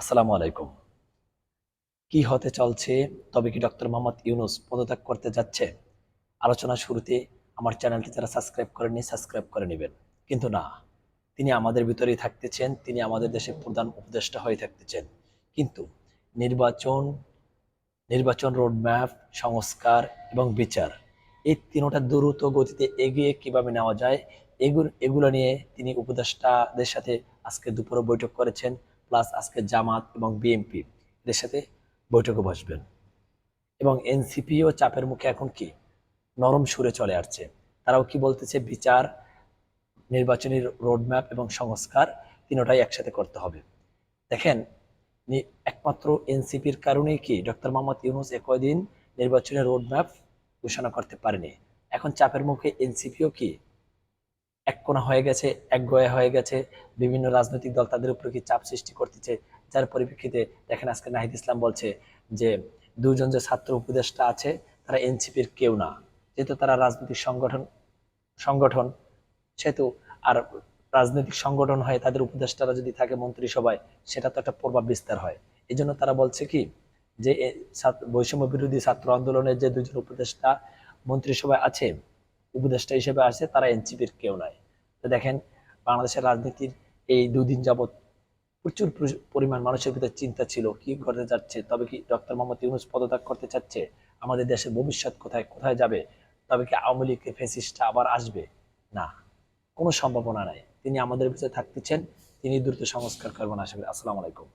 আসসালামু আলাইকুম। কি হতে চলছে? তবে কি ডক্টর মোহাম্মদ ইউনুস পদত্যাগ করতে যাচ্ছে? আলোচনা শুরুতে আমার চ্যানেলটি যারা সাবস্ক্রাইব করেননি, সাবস্ক্রাইব করে নেবেন। কিন্তু না, তিনি আমাদের ভিতরেই থাকতেছেন, তিনি আমাদের দেশের প্রধান উপদেষ্টা হয়ে থাকতেছেন। কিন্তু নির্বাচন নির্বাচন রোডম্যাপ, সংস্কার এবং বিচার, এই তিনোটা দ্রুত গতিতে এগিয়ে কীভাবে নেওয়া যায়, এগুলো এগুলো নিয়ে তিনি উপদেষ্টাদের সাথে আজকে দুপুরে বৈঠক করেছেন। প্লাস আজকে জামাত এবং বিএনপি এদের সাথে বৈঠকে বসবেন। এবং এনসিপিও চাপের মুখে এখন কি? নরম সুরে চলে আসছে। তারাও কি বলতেছে? বিচার, নির্বাচনী রোডম্যাপ এবং সংস্কার তিনোটাই একসাথে করতে হবে। দেখেন একমাত্র এনসিপির কারণেই কি ডক্টর মোহাম্মদ ইউনুস একদিন নির্বাচনী রোডম্যাপ ঘোষণা করতে পারেনি? এখন চাপের মুখে এনসিপিও কি এক কোণা হয়ে গেছে, এক গয়া হয়ে গেছে। বিভিন্ন রাজনৈতিক দল তাদের উপরে কি চাপ সৃষ্টি করতেছে, যার পরিপ্রেক্ষিতে দেখেন আজকে নাহিদ ইসলাম বলছে যে দুজন যে ছাত্র উপদেষ্টা আছে, তারা এনসিপির কেউ না। যেহেতু তারা রাজনৈতিক সংগঠন সংগঠন, সেহেতু আর রাজনৈতিক সংগঠন হয় তাদের উপদেষ্টারা যদি থাকে মন্ত্রিসভায়, সেটা তো একটা প্রভাব বিস্তার হয়। এই জন্য তারা বলছে কি, যে বৈষম্য বিরোধী ছাত্র আন্দোলনের যে দুজন উপদেষ্টা মন্ত্রিসভায় আছে উপদেষ্টা হিসেবে আছে, তারা এনসিপির কেউ নয় তো দেখেন, বাংলাদেশের রাজনীতির এই দুদিন যাবৎ প্রচুর পরিমাণ মানুষের ভিতরে চিন্তা ছিল, কি করতে যাচ্ছে, তবে কি ডক্টর মোহাম্মদ ইউনুস পদত্যাগ করতে চাচ্ছে, আমাদের দেশের ভবিষ্যৎ কোথায় কোথায় যাবে, তবে কি আওয়ামী লীগ ফেসিস্টটা আবার আসবে? না, কোনো সম্ভাবনা নাই। তিনি আমাদের ভিতরে থাকতেছেন তিনি দ্রুত সংস্কার করবেন, আশা আসসালামু আলাইকুম।